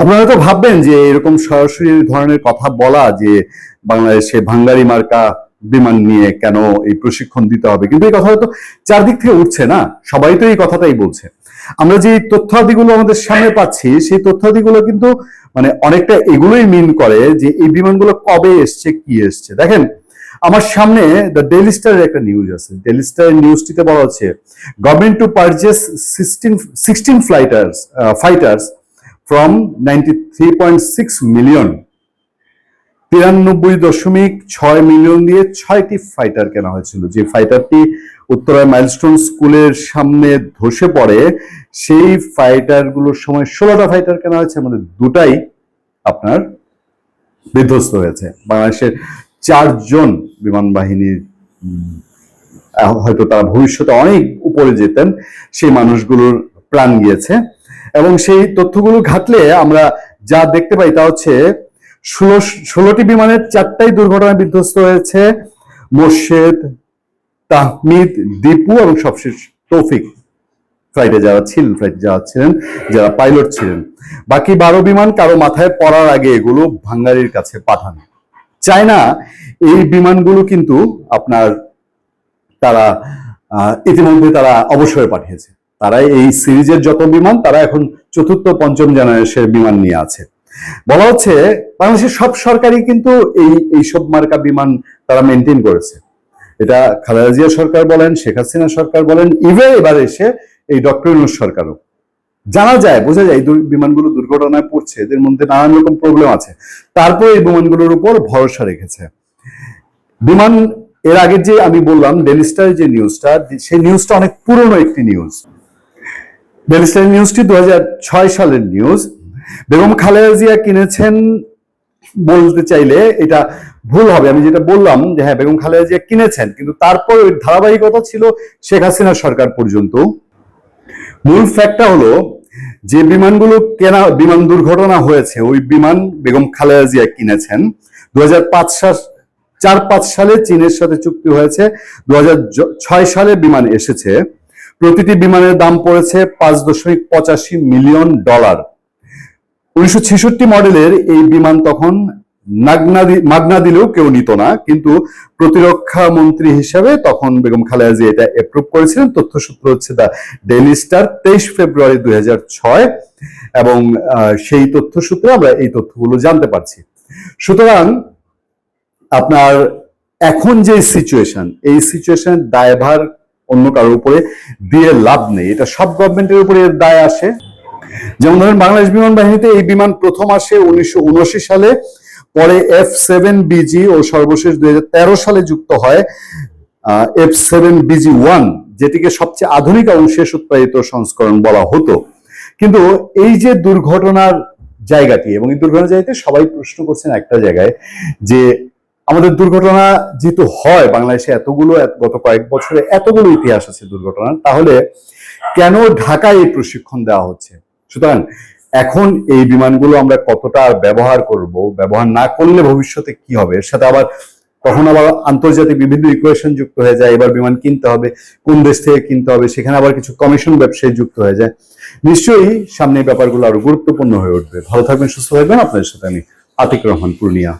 আপনারা তো ভাববেন যে এরকম সরাসরি ধরনের কথা বলা যে বাংলাদেশে ভাঙ্গারি মার্কা বিমান নিয়ে কেন এই প্রশিক্ষণ দিতে হবে? কিন্তু এই কথা তো চারদিক থেকে উঠছে না। সবাই তো এই কথাটাই বলছে। আমরা যে তথ্যাদিগুলো আমাদের সামনে পাচ্ছি, সেই তথ্যাদিগুলো কিন্তু মানে অনেকটা এগুলোই মিন করে যে এই বিমানগুলো কবে এসছে, কি এসছে। দেখেন, আমার সামনে দ্য ডেলি স্টারের একটা নিউজ আছে। ডেলি স্টারের নিউজটিতে বলা হচ্ছে government to purchase sixteen sixteen fighters fighters from ninety three point six million তিরানব্বই দশমিক ছয় মিলিয়ন দিয়ে ছয়টি ফাইটার কেনা হয়েছিল। যে ফাইটারটি উত্তরায় মাইলস্টোন স্কুলের সামনে ধসে পড়ে, সেই ফাইটারগুলোর সময় ষোলোটা ফাইটার কেনা হয়েছে আমাদের দুটাই আপনার বিধ্বস্ত হয়েছে। বাংলাদেশের চারজন বিমান বাহিনীর হয়তো তারা ভবিষ্যতে অনেক উপরে যেতেন, সেই মানুষগুলোর প্রাণ গিয়েছে। এবং সেই তথ্যগুলো ঘাটলে আমরা যা দেখতে পাই তা হচ্ছে, ষোলো, ষোলোটি বিমানের চারটাই দুর্ঘটনায় বিধ্বস্ত হয়েছে। মোর্শেদ, তাহমিদ, দীপু এবং সবশেষ তৌফিক ফ্লাইটে যারা ছিলেন, ফ্লাইটে যারা ছিলেন, যারা পাইলট ছিলেন। বাকি বারো বিমান কারও মাথায় পড়ার আগে এগুলো ভাঙ্গারির কাছে পাঠানো। চায়না এই বিমানগুলো কিন্তু আপনার তারা ইতিমধ্যে তারা অবসরে পাঠিয়েছে। তারা এই সিরিজের যত বিমান, তারা এখন চতুর্থ, পঞ্চম জেনারেশনের বিমান নিয়ে আছে। বলা হচ্ছে, বাংলাদেশের সব সরকারই কিন্তু এই এইসব মার্কা বিমান তারা মেনটেন করেছে। এটা খালেদা জিয়া সরকার বলেন, শেখ হাসিনা সরকার বলেন ইভেন এবার এসে এই ডক্টর ইউনুস সরকারও। জানা যায়, বোঝা যায়, এই বিমানগুলো দুর্ঘটনায় পড়ছে, এদের মধ্যে নানান রকম প্রবলেম আছে। তারপর এই বিমানগুলোর উপর ভরসা রেখেছে। বিমান, এর আগে যে আমি বললাম ডেলিস্টার যে নিউজটা সেই নিউজটা অনেক পুরনো একটি নিউজ ডেলি নিউজটি দু হাজার ছয় সালের নিউজ। বেগম খালেদা জিয়া কিনেছেন বলতে চাইলে এটা ভুল হবে। আমি যেটা বললাম যে হ্যাঁ বেগম খালেদা জিয়া কিনেছেন, কিন্তু তারপর ওই ধারাবাহিকতা ছিল শেখ হাসিনা সরকার পর্যন্ত। মূল ফ্যাক্টটা হলো যে বিমানগুলো কেনা, বিমান দুর্ঘটনা হয়েছে, ওই বিমান বেগম খালেদা জিয়া কিনেছেন। দু হাজার পাঁচ সাল, চার পাঁচ সালে চীনের সাথে চুক্তি হয়েছে। দু সালে বিমান এসেছে। প্রতিটি বিমানের দাম পড়েছে পাঁচ দশমিক পঁচাশি মিলিয়ন ডলার। উনিশশো ছেষট্টি মডেলের এই বিমান তখন নাগনা মাগনা দিলেও কেউ নিত না, কিন্তু প্রতিরক্ষা মন্ত্রী হিসাবে তখন বেগম খালেদা জিয়া এটা অ্যাপ্রুভ করেছিলেন। তথ্যসূত্র হচ্ছে দা ডেইলি স্টার তেইশ ফেব্রুয়ারি দুই হাজার ছয় এবং সেই তথ্যসূত্রে আমরা এই তথ্যগুলো জানতে পারছি। সুতরাং আপনার এখন যে সিচুয়েশন এই সিচুয়েশনের দায়ভার অন্য কারোর উপরে দিয়ে লাভ নেই। এটা সব গভর্নমেন্টের উপরে দায় আসে। যেমন ধরেন বাংলাদেশ বিমান বাহিনীতে এই বিমান প্রথম আসে উনিশশো উনআশি সালে, পরে এফ সেভেন বিজি ও সর্বশেষ দু হাজার তেরো সালে যুক্ত হয় এফ সেভেন বিজি ওয়ান যেটিকে সবচেয়ে আধুনিক এবং শেষ উৎপাদিত সংস্করণ বলা হতো। কিন্তু এই যে দুর্ঘটনার জায়গাটি, এবং এই দুর্ঘটনার জায়গাতে সবাই প্রশ্ন করছেন একটা জায়গায় যে আমাদের দুর্ঘটনা যেহেতু হয় বাংলাদেশে এতগুলো গত কয়েক বছরে এতগুলো ইতিহাস আছে দুর্ঘটনার তাহলে কেন ঢাকায় এই প্রশিক্ষণ দেওয়া হচ্ছে? সুতরাং এখন এই বিমানগুলো আমরা কতটা ব্যবহার করব, ব্যবহার না করলে ভবিষ্যতে কি হবে? এর সাথে আবার কখন আবার আন্তর্জাতিক বিভিন্ন ইকুয়েশন যুক্ত হয়ে যায়, এবার বিমান কিনতে হবে, কোন দেশ থেকে কিনতে হবে, সেখানে আবার কিছু কমিশন ব্যবসায়ী যুক্ত হয়ে যায়। নিশ্চয়ই সামনে ব্যাপারগুলো আরও গুরুত্বপূর্ণ হয়ে উঠবে। ভালো থাকবেন, সুস্থ থাকবেন। আপনাদের সাথে আমি আতিক রহমান, পূর্ণিয়া।